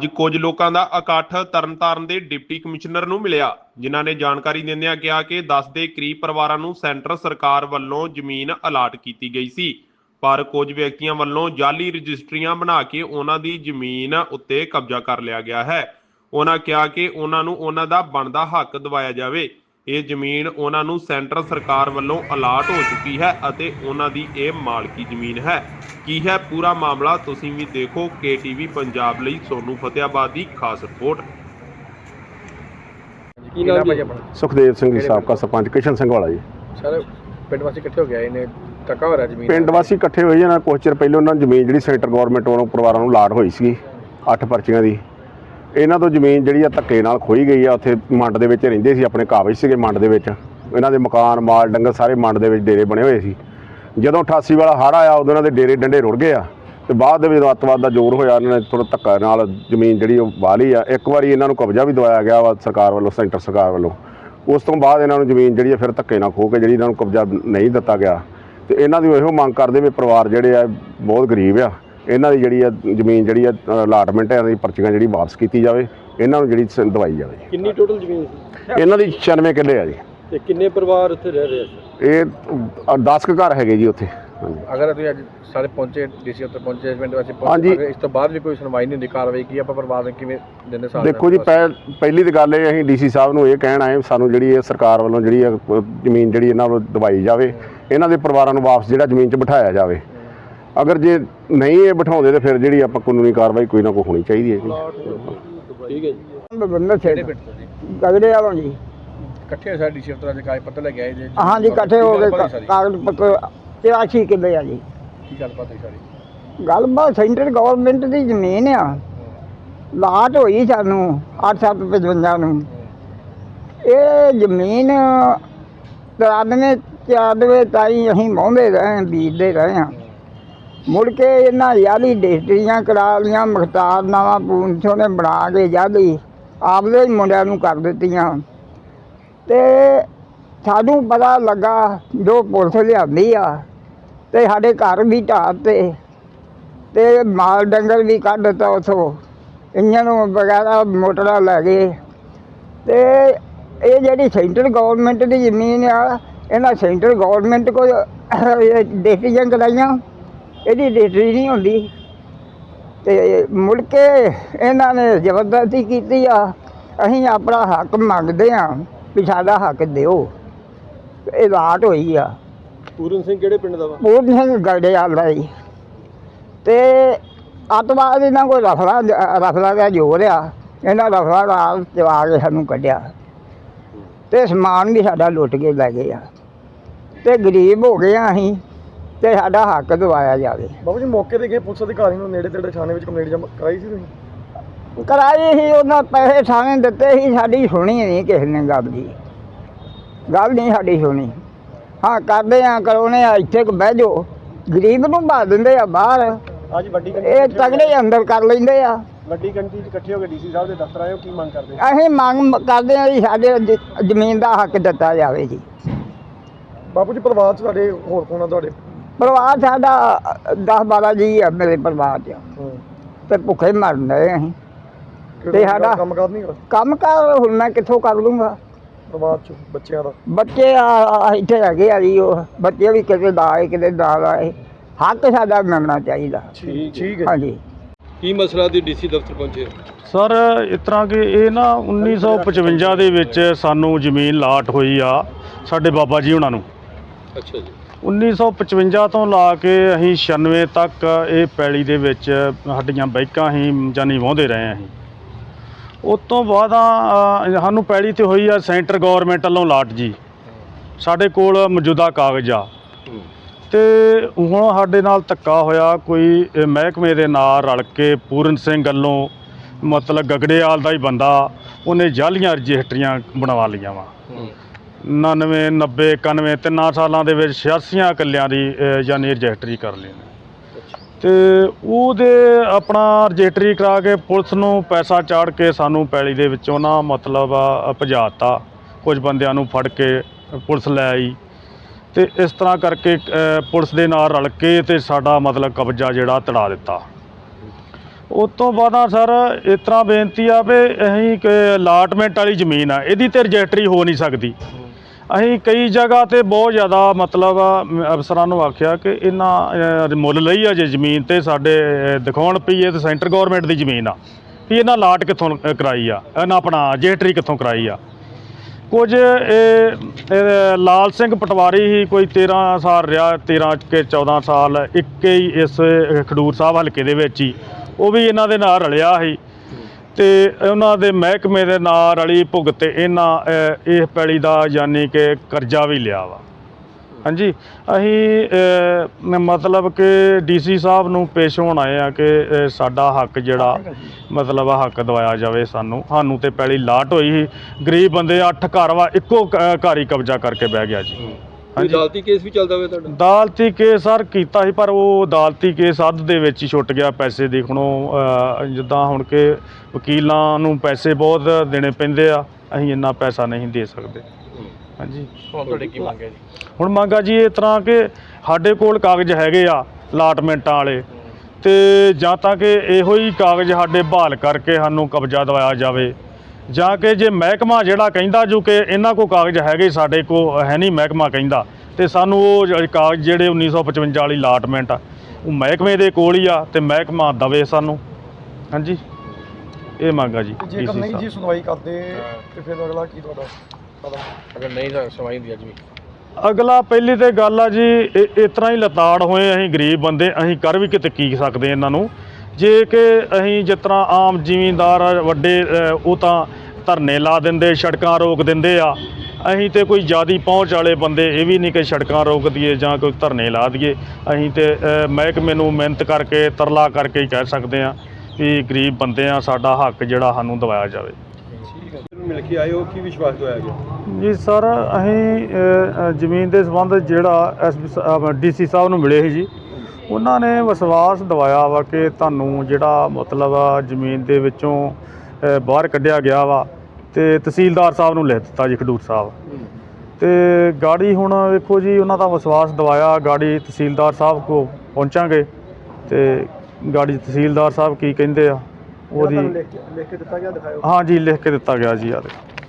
ਅੱਜ ਕੁਝ ਲੋਕਾਂ ਦਾ ਇਕੱਠ ਤਰਨਤਾਰਨ ਦੇ ਡਿਪਟੀ ਕਮਿਸ਼ਨਰ ਨੂੰ ਮਿਲਿਆ, ਜਿਨ੍ਹਾਂ ਨੇ ਜਾਣਕਾਰੀ ਦਿੰਦਿਆਂ ਕਿਹਾ ਕਿ 10 ਦੇ ਕਰੀਬ ਪਰਿਵਾਰਾਂ ਨੂੰ ਸੈਂਟਰ ਸਰਕਾਰ ਵੱਲੋਂ ਜ਼ਮੀਨ ਅਲਾਟ ਕੀਤੀ ਗਈ ਸੀ। ਪਰ ਕੁਝ ਵਿਅਕਤੀਆਂ ਵੱਲੋਂ ਜਾਲੀ ਰਜਿਸਟਰੀਆਂ ਬਣਾ ਕੇ ਉਹਨਾਂ ਦੀ ਜ਼ਮੀਨ ਉੱਤੇ ਕਬਜ਼ਾ ਕਰ ਲਿਆ ਗਿਆ ਹੈ। ਉਹਨਾਂ ਕਿਹਾ ਕਿ ਉਹਨਾਂ ਨੂੰ ਉਹਨਾਂ ਦਾ ਬਣਦਾ ਹੱਕ ਦਿਵਾਇਆ ਜਾਵੇ। ਇਹ ਜ਼ਮੀਨ ਉਹਨਾਂ ਨੂੰ ਸੈਂਟਰ ਸਰਕਾਰ ਵੱਲੋਂ ਅਲਾਟ ਹੋ ਚੁੱਕੀ ਹੈ ਅਤੇ ਉਹਨਾਂ ਦੀ ਇਹ ਮਾਲਕੀ ਜ਼ਮੀਨ ਹੈ। ਕੀ ਹੈ ਪੂਰਾ ਮਾਮਲਾ? ਤੁਸੀਂ ਵੀ ਦੇਖੋ ਕੇਟੀਵੀ ਪੰਜਾਬ ਲਈ ਸੋਨੂ ਫਤਿਆਬਾਦ ਦੀ ਖਾਸ ਰਿਪੋਰਟ। ਕੀ ਨਾਮ ਭਾਈ ਆਪਣਾ ਸੁਖਦੇਵ ਸਿੰਘ ਜੀ ਸਾਬਕਾ ਸਰਪੰਚ ਕਿਸ਼ਨ ਸਿੰਘ ਵਾਲਾ ਜੀ। ਸਰ ਪਿੰਡ ਵਾਸੀ ਇਕੱਠੇ ਹੋ ਗਿਆ ਇਹਨੇ ਟੱਕਾ ਹੋ ਰਿਹਾ ਜ਼ਮੀਨ ਪਿੰਡ ਵਾਸੀ ਇਕੱਠੇ ਹੋਏ ਜਨਾ ਕੁਛ ਚਿਰ ਪਹਿਲਾਂ ਉਹਨਾਂ ਨੂੰ ਜ਼ਮੀਨ ਜਿਹੜੀ ਸੈਂਟਰ ਗਵਰਨਮੈਂਟ ਵੱਲੋਂ ਪਰਿਵਾਰਾਂ ਨੂੰ ਲਾਟ ਹੋਈ ਸੀ ਅੱਠ ਪਰਚੀਆਂ ਦੀ। ਇਹਨਾਂ ਤੋਂ ਜ਼ਮੀਨ ਜਿਹੜੀ ਆ ਧੱਕੇ ਨਾਲ ਖੋਈ ਗਈ ਆ ਉੱਥੇ ਮੰਡ ਦੇ ਵਿੱਚ ਰਹਿੰਦੇ ਸੀ ਆਪਣੇ ਕਾਬਜ ਸੀਗੇ ਮੰਡ ਦੇ ਵਿੱਚ। ਇਹਨਾਂ ਦੇ ਮਕਾਨ ਮਾਲ ਡੰਗਰ ਸਾਰੇ ਮੰਡ ਦੇ ਵਿੱਚ ਡੇਰੇ ਬਣੇ ਹੋਏ ਸੀ। ਜਦੋਂ 88 ਵਾਲਾ ਹੜ੍ਹ ਆਇਆ ਉਦੋਂ ਇਹਨਾਂ ਦੇ ਡੇਰੇ ਡੰਡੇ ਰੁੜ ਗਏ ਆ। ਤੇ ਬਾਅਦ ਦੇ ਵਿੱਚ ਜਦੋਂ ਅੱਤਵਾਦ ਦਾ ਜ਼ੋਰ ਹੋਇਆ ਇਹਨਾਂ ਨੇ ਥੋੜਾ ਧੱਕਾ ਨਾਲ ਜ਼ਮੀਨ ਜਿਹੜੀ ਉਹ ਵਾਹ ਲਈ ਆ। ਇੱਕ ਵਾਰੀ ਇਹਨਾਂ ਨੂੰ ਕਬਜ਼ਾ ਵੀ ਦਵਾਇਆ ਗਿਆ ਵਾ ਸਰਕਾਰ ਵੱਲੋਂ ਸੈਂਟਰ ਸਰਕਾਰ ਵੱਲੋਂ। ਉਸ ਤੋਂ ਬਾਅਦ ਇਹਨਾਂ ਨੂੰ ਜ਼ਮੀਨ ਜਿਹੜੀ ਆ ਫਿਰ ਧੱਕੇ ਨਾਲ ਖੋ ਕੇ ਜਿਹੜੀ ਇਹਨਾਂ ਨੂੰ ਕਬਜ਼ਾ ਨਹੀਂ ਦਿੱਤਾ ਗਿਆ। ਤੇ ਇਹਨਾਂ ਦੀ ਇਹੋ ਮੰਗ ਕਰਦੇ ਵੀ ਪਰਿਵਾਰ ਜਿਹੜੇ ਆ ਬਹੁਤ ਗਰੀਬ ਆ। ਇਹਨਾਂ ਦੀ ਜਿਹੜੀ ਆ ਜ਼ਮੀਨ ਜਿਹੜੀ ਆ ਅਲਾਟਮੈਂਟ ਹੈ ਦੀ ਪਰਚੀਆਂ ਜਿਹੜੀ ਵਾਪਸ ਕੀਤੀ ਜਾਵੇ ਇਹਨਾਂ ਨੂੰ ਜਿਹੜੀ ਦਵਾਈ ਜਾਵੇ। ਕਿੰਨੀ ਟੋਟਲ ਜ਼ਮੀਨ ਸੀ? ਇਹਨਾਂ ਦੀ 96 ਕਿੱਲੇ ਆ ਜੀ। ਤੇ ਕਿੰਨੇ ਪਰਿਵਾਰ ਉੱਥੇ ਰਹਿ ਰਹੇ ਸੀ ਇਹ 10 ਕੁ ਘਰ ਹੈਗੇ ਜੀ ਉੱਥੇ। ਹਾਂਜੀ। ਅਗਰ ਤੁਸੀਂ ਅੱਜ ਸਾਰੇ ਪਹੁੰਚੇ ਡੀਸੀ ਉੱਤੇ ਪਹੁੰਚੇ ਪਿੰਡ ਵਾਸੀ ਹਾਂਜੀ। ਅਗਰ ਇਸ ਤੋਂ ਬਾਅਦ ਵੀ ਕੋਈ ਸੁਣਵਾਈ ਨਹੀਂ ਹੁੰਦੀ ਕਾਰਵਾਈ ਕੀ ਆਪਾਂ ਪਰਿਵਾਰ ਨੂੰ ਕਿਵੇਂ ਦਿੰਦੇ ਸਾਥ ਦੇਖੋ ਜੀ ਪਹਿ- ਪਹਿਲੀ ਤਾਂ ਗੱਲ ਇਹ ਅਸੀਂ ਡੀਸੀ ਸਾਹਿਬ ਨੂੰ ਇਹ ਕਹਿਣ ਆਏ ਸਾਨੂੰ ਜਿਹੜੀ ਇਹ ਸਰਕਾਰ ਵੱਲੋਂ ਜਿਹੜੀ ਇਹ ਪ- ਜ਼ਮੀਨ ਜਿਹੜੀ ਇਹਨਾਂ ਨੂੰ ਦਵਾਈ ਜਾਵੇ ਇਹਨਾਂ ਦੇ ਪਰਿਵਾਰਾਂ ਨੂੰ ਵਾਪਸ ਜਿਹੜਾ ਜ਼ਮੀਨ 'ਚ ਬਿਠਾਇਆ ਜਾਵੇ। ਅਗਰ ਜੇ ਨਹੀਂ ਇਹ ਬਿਠਾਉਂਦੇ ਤੇ ਫਿਰ ਜਿਹੜੀ ਆਪਾਂ ਕਾਨੂੰਨੀ ਕਾਰਵਾਈ ਕੋਈ ਨਾ ਕੋਈ ਹੋਣੀ ਚਾਹੀਦੀ ਹੈ ਜੀ। ਠੀਕ ਹੈ ਜੀ। ਗਗੜੇ ਵਾਲੋਂ ਜੀ। ਇਕੱਠੇ ਡੀਸੀ ਉੱਤੇ ਅੱਜ ਕਾਗਜ਼ ਪੱਤਰ ਲੈ ਕੇ ਆਏ ਜੀ ਹਾਂਜੀ ਇਕੱਠੇ ਹੋ ਗਏ? ਕਾਗਜ਼ ਪੱਤਰ 83 ਕਿੱਲੇ ਆ ਜੀ। ਕੀ ਗੱਲਬਾਤ ਹੋਈ ਸਾਰੀ? ਗੱਲਬਾਤ ਸੈਂਟਰ ਗਵਰਨਮੈਂਟ ਦੀ ਜ਼ਮੀਨ ਆ। ਲਾਟ ਹੋਈ ਸਾਨੂੰ 8755 ਨੂੰ। ਇਹ ਜ਼ਮੀਨ 93 94 ਤਾਈ ਅਸੀਂ ਵਾਹੁੰਦੇ ਰਹੇ ਹਾਂ, ਬੀਜਦੇ ਰਹੇ ਹਾਂ। ਮੁੜ ਕੇ ਇਹਨਾਂ ਯਾਲੀ ਡਿਸਟਰੀਆਂ ਕਰਾ ਲੀਆਂ ਮੁਖਤਾਰਨਾਮਾ ਪੂੰਛੋ ਨੇ ਬਣਾ ਕੇ ਯਾਲੀ ਆਪਦੇ ਹੀ ਮੁੰਡਿਆਂ ਨੂੰ ਕਰ ਦਿੱਤੀਆਂ। ਤੇ ਸਾਨੂੰ ਪਤਾ ਲੱਗਾ ਜੋ ਪੁਲਿਸ ਲਿਆਂਦੀ ਆ ਤੇ ਸਾਡੇ ਘਰ ਵੀ ਢਾਹ ਤੇ ਤੇ ਮਾਲ ਡੰਗਰ ਵੀ ਕੱਢ ਦਿੱਤਾ ਉਥੋਂ। ਇੰਜਨ ਵਗੈਰਾ, ਮੋਟਰਾਂ ਲੈ ਗਏ। ਤੇ ਇਹ ਜਿਹੜੀ ਸੈਂਟਰ ਗਵਰਨਮੈਂਟ ਦੀ ਜ਼ਮੀਨ ਆ, ਇਹਨਾਂ ਸੈਂਟਰ ਗਵਰਨਮੈਂਟ ਕੋਲ ਡਿਸੀਜਨ ਕਰਾਈਆਂ, ਇਹਦੀ ਰਜਿਸਟਰੀ ਨਹੀਂ ਹੁੰਦੀ। ਤੇ ਮੁੜ ਕੇ ਇਹਨਾਂ ਨੇ ਜ਼ਬਰਦਸਤੀ ਕੀਤੀ ਆ, ਅਸੀਂ ਆਪਣਾ ਹੱਕ ਮੰਗਦੇ ਆ ਵੀ ਸਾਡਾ ਹੱਕ ਦਿਓ। ਇਹ ਰਾਟ ਹੋਈ ਆ। ਪੂਰਨ ਸਿੰਘ ਕਿਹੜੇ ਪਿੰਡ ਦਾ ਵਾ? ਪੂਰਨ ਸਿੰਘ ਗੜੇ ਆਲਾ ਜੀ। ਤੇ ਅੱਤਵਾਦ ਇਹਨਾਂ ਕੋਈ ਰਫਲਾ ਰਫਲਾ ਦਾ ਜੋਰ ਆ। ਇਹਨਾਂ ਰਫਲਾ ਨਾਲ ਚਵਾ ਕੇ ਸਾਨੂੰ ਕੱਢਿਆ। ਤੇ ਸਮਾਨ ਵੀ ਸਾਡਾ ਲੁੱਟ ਕੇ ਲੈ ਗਏ ਆ। ਤੇ ਗਰੀਬ ਹੋ ਗਏ ਆ ਅਸੀਂ ਤੇ ਸਾਡਾ ਹੱਕ ਦਵਾਇਆ ਜਾਵੇ। ਬਾਬੂ ਜੀ ਮੌਕੇ ਤੇ ਗਏ ਪੁਲਿਸ ਅਧਿਕਾਰੀ ਨੂੰ ਨੇੜੇ ਤੇੜੇ ਥਾਣੇ ਵਿੱਚ ਕੰਪਲੇਂਟ ਜਮ੍ਹਾਂ ਕਰਾਈ ਸੀ ਤੁਸੀਂ? ਕਰਾਈ ਸੀ ਉਹਨਾਂ ਪੈਸੇ ਥਾਣੇ ਦਿੱਤੇ ਸੀ ਸਾਡੀ ਸੁਣੀ ਨਹੀਂ ਕਿਸੇ ਨੇ ਗੱਲ ਦੀ। ਗੱਲ ਨਹੀਂ ਸਾਡੀ ਸੁਣੀ। ਹਾਂ ਕਰਦੇ ਆ ਕਰਾਉਣੇ ਆ ਇੱਥੇ ਕੁ ਬਹਿ ਜਾਓ। ਗਰੀਬ ਨੂੰ ਭਾ ਦਿੰਦੇ ਆ ਬਾਹਰ। ਅੱਜ ਵੱਡੀ ਇਹ ਤਗੜੇ ਅੰਦਰ ਕਰ ਲੈਂਦੇ ਆ। ਵੱਡੀ ਗਿਣਤੀ 'ਚ ਇਕੱਠੇ ਹੋ ਕੇ ਡੀਸੀ ਸਾਹਿਬ ਦੇ ਦਫ਼ਤਰ ਹੋ ਕੀ ਮੰਗ ਕਰਦੇ? ਅਸੀਂ ਮੰਗ ਕਰਦੇ ਆ ਜੀ ਸਾਡੇ ਜ- ਜ਼ਮੀਨ ਦਾ ਹੱਕ ਦਿੱਤਾ ਜਾਵੇ ਜੀ। ਬਾਪੂ ਜੀ ਪਰਿਵਾਰ 'ਚ ਤੁਹਾਡੇ ਹੋਰ ਕੋਣ ਆ ਤੁਹਾਡੇ? ਪਰਿਵਾਰ ਸਾਡਾ 10 12 ਜੀ ਆ ਮੇਰੇ ਪਰਿਵਾਰ 'ਚ। ਤੇ ਭੁੱਖੇ ਮਰਨ ਅਸੀਂ। ਤੇ ਸਾਡਾ- ਕੰਮ ਕਰ ਨਹੀਂ ਕਰ ਕੰਮ ਕਰ ਹੁਣ ਮੈਂ ਕਿੱਥੋਂ ਕਰ ਲੂੰਗਾ? ਪਰਿਵਾਰ 'ਚ ਬੱਚਿਆਂ ਦਾ? ਬੱਚੇ ਆ ਆ ਇੱਥੇ ਹੈਗੇ ਆ ਜੀ ਉਹ। ਬੱਚੇ ਵੀ ਕਿਤੇ ਦਾ ਆਏ ਕਿਤੇ ਦਾ ਆਏ। ਹੱਕ ਸਾਡਾ ਮਿਲਣਾ ਚਾਹੀਦਾ। ਠੀਕ ਠੀਕ ਹਾਂਜੀ। ਕੀ ਮਸਲਾ ਦੀ ਡੀਸੀ ਦਫ਼ਤਰ ਪਹੁੰਚੇ? ਸਰ ਇਸ ਤਰ੍ਹਾਂ ਕਿ ਇਹ ਨਾ 1955 ਦੇ ਵਿੱਚ ਸਾਨੂੰ ਜ਼ਮੀਨ ਲਾਟ ਹੋਈ ਆ ਸਾਡੇ ਬਾਬਾ ਜੀ ਉਹਨਾਂ ਨੂੰ। ਅੱਛਾ ਜੀ। 1955 ਤੋਂ ਲਾ ਕੇ ਅਸੀਂ 96 ਤੱਕ ਇਹ ਪੈਲੀ ਦੇ ਵਿੱਚ ਸਾਡੀਆਂ ਬਾਈਕਾਂ ਹੀ ਜਾਨੀ ਵਾਹੁੰਦੇ ਰਹੇ ਹਾਂ ਅਸੀਂ। ਉਸ ਤੋਂ ਬਾਅਦ ਆ, ਸਾਨੂੰ ਪੈਲੀ ਤੇ ਹੋਈ ਆ ਸੈਂਟਰ ਗਵਰਨਮੈਂਟ ਵੱਲੋਂ ਲਾਟ ਜੀ। ਸਾਡੇ ਕੋਲ ਮੌਜੂਦਾ ਕਾਗਜ਼ ਆ। ਤੇ ਹੁਣ ਸਾਡੇ ਨਾਲ ਧੱਕਾ ਹੋਇਆ ਕੋਈ ਮਹਿਕਮੇ ਦੇ ਨਾਲ ਰਲ ਕੇ ਪੂਰਨ ਸਿੰਘ ਵੱਲੋਂ ਮਤਲਬ ਗਗੜੇਵਾਲ ਦਾ ਹੀ ਬੰਦਾ ਉਹਨੇ ਜਾਲੀਆਂ ਰਜਿਸਟਰੀਆਂ ਬਣਵਾ ਲਈਆਂ ਵਾ। 99 90 91 ਤਿੰਨਾਂ ਸਾਲਾਂ ਦੇ ਵਿੱਚ 86 ਕਿੱਲਿਆਂ ਦੀ ਯਾਨੀ ਰਜਿਸਟਰੀ ਕਰ ਲਈ ਨੇ ਤੇ ਉਹਦੇ ਆਪਣਾ ਰਜਿਸਟਰੀ ਕਰਾ ਕੇ ਪੁਲਿਸ ਨੂੰ ਪੈਸਾ ਚਾੜ ਕੇ ਸਾਨੂੰ ਪੈਲੀ ਦੇ ਵਿੱਚੋਂ ਨਾ ਮਤਲਬ ਅ, ਭਜਾਤਾ। ਕੁਝ ਬੰਦਿਆਂ ਨੂੰ ਫੜ ਕੇ ਪੁਲਿਸ ਲੈ ਆਈ। ਤੇ ਇਸ ਤਰ੍ਹਾਂ ਕਰਕੇ ਪੁਲਿਸ ਦੇ ਨਾਲ ਰਲ ਕੇ ਤੇ ਸਾਡਾ ਮਤਲਬ ਕਬਜ਼ਾ ਜਿਹੜਾ ਤੜਾ ਦਿੱਤਾ। ਉਸ ਤੋਂ ਬਾਅਦ ਸਰ ਇਸ ਤਰ੍ਹਾਂ ਬੇਨਤੀ ਆ ਵੀ ਅਸੀਂ ਅਲਾਟਮੈਂਟ ਵਾਲੀ ਜ਼ਮੀਨ ਆ ਇਹਦੀ ਤੇ ਰਜਿਸਟਰੀ ਹੋ ਨਹੀਂ ਸਕਦੀ। ਅਸੀਂ ਕਈ ਜਗ੍ਹਾ ਤੇ ਬਹੁਤ ਜ਼ਿਆਦਾ ਮਤਲਬ ਅਫਸਰਾਂ ਨੂੰ ਆਖਿਆ ਕਿ ਇਹਨਾਂ ਮੁੱਲ ਲਈ ਆ ਜੇ ਜ਼ਮੀਨ ਤੇ ਸਾਡੇ ਦਿਖਾਉਣ ਪਈ ਇਹ ਤੇ ਸੈਂਟਰ ਗਵਰਨਮੈਂਟ ਦੀ ਜ਼ਮੀਨ ਆ। ਵੀ ਇਹਨਾਂ ਲਾਟ ਕਿੱਥੋਂ ਅ, ਕਰਾਈ ਆ? ਇਹਨਾਂ ਆਪਣਾ ਜੇਟਰੀ ਕਿੱਥੋਂ ਕਰਾਈ ਆ? ਕੁਝ ਇਹ ਇਹ ਲਾਲ ਸਿੰਘ ਪਟਵਾਰੀ ਹੀ ਕੋਈ 13 ਸਾਲ ਰਿਹਾ 13 ਕੇ 14 ਸਾਲ ਇੱਕੇ ਹੀ ਇਸ ਖਡੂਰ ਸਾਹਿਬ ਹਲਕੇ ਦੇ ਵਿੱਚ ਹੀ ਉਹ ਵੀ ਇਹਨਾਂ ਦੇ ਨਾਲ ਰਲਿਆ ਸੀ। ਤੇ ਉਹਨਾਂ ਦੇ ਮਹਿਕਮੇ ਦੇ ਨਾਲ ਰਲੀ ਭੁਗਤ ਇਹਨਾਂ ਇਹ ਪੈਲੀ ਦਾ ਯਾਨੀ ਕਿ ਕਰਜ਼ਾ ਵੀ ਲਿਆ ਵਾ। ਹਾਂਜੀ? ਅਸੀਂ ਮਤਲਬ ਕਿ ਡੀਸੀ ਸਾਹਿਬ ਨੂੰ ਪੇਸ਼ ਹੋਣ ਆਏ ਆ ਕਿ ਸਾਡਾ ਹੱਕ ਜਿਹੜਾ ਮਤਲਬ ਹੱਕ ਦਵਾਇਆ ਜਾਵੇ ਸਾਨੂੰ। ਸਾਨੂੰ ਤੇ ਪਹਿਲੀ ਲਾਟ ਹੋਈ ਸੀ। ਗਰੀਬ ਬੰਦੇ ਅੱਠ ਘਰ ਵਾ, ਇੱਕੋ ਕ- ਘਰ ਹੀ ਕਬਜ਼ਾ ਕਰਕੇ ਬਹਿ ਗਿਆ ਜੀ। ਅਦਾਲਤੀ ਕੇਸ ਵੀ ਚੱਲਦਾ ਹੋਵੇ ਤੁਹਾਡਾ? ਅਦਾਲਤੀ ਕੇਸ ਸਰ ਕੀਤਾ ਸੀ ਪਰ ਉਹ ਅਦਾਲਤੀ ਕੇਸ ਅੱਧ ਦੇ ਵਿੱਚ ਹੀ ਛੁੱਟ ਗਿਆ ਪੈਸੇ ਦੇਖਣੋਂ ਜਿੱਦਾਂ ਹੁਣ ਕਿ ਵਕੀਲਾਂ ਨੂੰ ਪੈਸੇ ਬਹੁਤ ਦੇਣੇ ਪੈਂਦੇ ਆ ਅਸੀਂ ਇੰਨਾ ਪੈਸਾ ਨਹੀਂ ਦੇ ਸਕਦੇ। ਹਾਂਜੀ। ਹੁਣ ਤੁਹਾਡੇ ਕੀ ਮੰਗਿਆ ਜੀ? ਹੁਣ ਮੰਗਾ ਜੀ ਇਸ ਤਰ੍ਹਾਂ ਕਿ ਸਾਡੇ ਕੋਲ ਕਾਗਜ਼ ਹੈਗੇ ਆ ਅਲਾਟਮੈਂਟਾਂ ਵਾਲੇ। ਤੇ ਜਾਂ ਤਾਂ ਕਿ ਇਹੋ ਹੀ ਕਾਗਜ਼ ਸਾਡੇ ਬਹਾਲ ਕਰਕੇ ਸਾਨੂੰ ਕਬਜ਼ਾ ਦਿਵਾਇਆ ਜਾਵੇ। ਜਾਂ ਕਿ ਜੇ ਮਹਿਕਮਾ ਜਿਹੜਾ ਕਹਿੰਦਾ ਜੋ ਕਿ ਇਹਨਾਂ ਕੋ ਕਾਗਜ਼ ਹੈਗੇ ਸਾਡੇ ਕੋ ਹੈ ਨਹੀਂ ਮਹਿਕਮਾ ਕਹਿੰਦਾ। ਤੇ ਸਾਨੂੰ ਉਹ ਜ- ਕਾਗਜ਼ ਜਿਹੜੇ 1955 ਵਾਲੀ ਅਲਾਟਮੈਂਟ ਆ ਉਹ ਮਹਿਕਮੇ ਦੇ ਕੋਲ ਹੀ ਆ ਤੇ ਮਹਿਕਮਾ ਦਵੇ ਸਾਨੂੰ। ਹਾਂਜੀ? ਇਹ ਮੰਗਾ ਜੀ ਜੇਕਰ DC ਨਹੀਂ ਸਾਹਿਬ। ਜੀ ਸੁਣਵਾਈ ਕਰਦੇ ਤੇ ਫਿਰ ਅਗਲਾ ਕੀ ਤੁਹਾਡਾ ਕਦਮ ਅਗਰ ਨਹੀਂ ਸੁਣਵਾਈ ਹੁੰਦੀ ਅੱਜ ਵੀ। ਅਗਲਾ ਪਹਿਲੀ ਤੇ ਗੱਲ ਆ ਜੀ ਇਹ- ਇਸ ਤਰ੍ਹਾਂ ਹੀ ਲਤਾੜ ਹੋਏ ਅਸੀਂ ਗਰੀਬ ਬੰਦੇ ਅਸੀਂ ਕਰ ਵੀ ਕਿਤੇ ਕੀ ਸਕਦੇ ਇਹਨਾਂ ਨੂੰ। ਜੇ ਕਿ ਅਸੀਂ ਜਿਸ ਤਰ੍ਹਾਂ ਆਮ ਜ਼ਿਮੀਂਦਾਰ ਵੱਡੇ ਉਹ ਤਾਂ ਧਰਨੇ ਲਾ ਦਿੰਦੇ ਸੜਕਾਂ ਰੋਕ ਦਿੰਦੇ ਆ। ਅਸੀਂ ਤੇ ਕੋਈ ਜ਼ਿਆਦੀ ਪਹੁੰਚ ਵਾਲੇ ਬੰਦੇ ਇਹ ਵੀ ਨਹੀਂ ਕਿ ਸੜਕਾਂ ਰੋਕ ਦਈਏ ਜਾਂ ਕੋਈ ਧਰਨੇ ਲਾ ਦਈਏ। ਅਸੀਂ ਤੇ ਮਹਿਕਮੇ ਨੂੰ ਮਿਹਨਤ ਕਰਕੇ ਤਰਲਾ ਕਰਕੇ ਹੀ ਕਹਿ ਸਕਦੇ ਆ ਵੀ ਗਰੀਬ ਬੰਦੇ ਆ ਸਾਡਾ ਹੱਕ ਜਿਹੜਾ ਸਾਨੂੰ ਦਿਵਾਇਆ ਜਾਵੇ। ਠੀਕ ਹੈ ਮਿਲ ਕੇ ਆਏ ਹੋ ਕੀ ਵਿਸ਼ਵਾਸ ਦਵਾਇਆ ਗਿਆ? ਜੀ ਸਰ ਅਸੀਂ ਜ਼ਮੀਨ ਦੇ ਸੰਬੰਧ ਜਿਹੜਾ ਐਸ ਡੀਸੀ ਸਾਹਿਬ ਨੂੰ ਮਿਲੇ ਸੀ ਜੀ। ਉਹਨਾਂ ਨੇ ਵਿਸ਼ਵਾਸ ਦਿਵਾਇਆ ਵਾ ਕਿ ਤੁਹਾਨੂੰ ਜਿਹੜਾ ਮਤਲਬ ਜ਼ਮੀਨ ਦੇ ਵਿੱਚੋਂ ਬਾਹਰ ਕੱਢਿਆ ਗਿਆ ਵਾ ਤੇ ਤਹਿਸੀਲਦਾਰ ਸਾਹਿਬ ਨੂੰ ਲਿਖ ਦਿੱਤਾ ਜੀ ਖਡੂਰ ਸਾਹਿਬ। ਤੇ ਗਾੜੀ ਹੁਣ ਵੇਖੋ ਜੀ ਉਹਨਾਂ ਦਾ ਵਿਸ਼ਵਾਸ ਦਿਵਾਇਆ ਗਾੜੀ ਤਹਿਸੀਲਦਾਰ ਸਾਹਿਬ ਕੋ ਪਹੁੰਚਾਂਗੇ ਤੇ ਗਾੜੀ ਤਹਿਸੀਲਦਾਰ ਸਾਹਿਬ ਕੀ ਕਹਿੰਦੇ ਆ ਉਹਦੀ ਲਿਖ ਕੇ ਲਿਖ ਕੇ ਦਿੱਤਾ ਗਿਆ ਦਿਖਾਓ ਹਾਂ ਜੀ ਲਿਖ ਕੇ ਦਿੱਤਾ ਗਿਆ ਜੀ ਆ ਦੇਖੋ।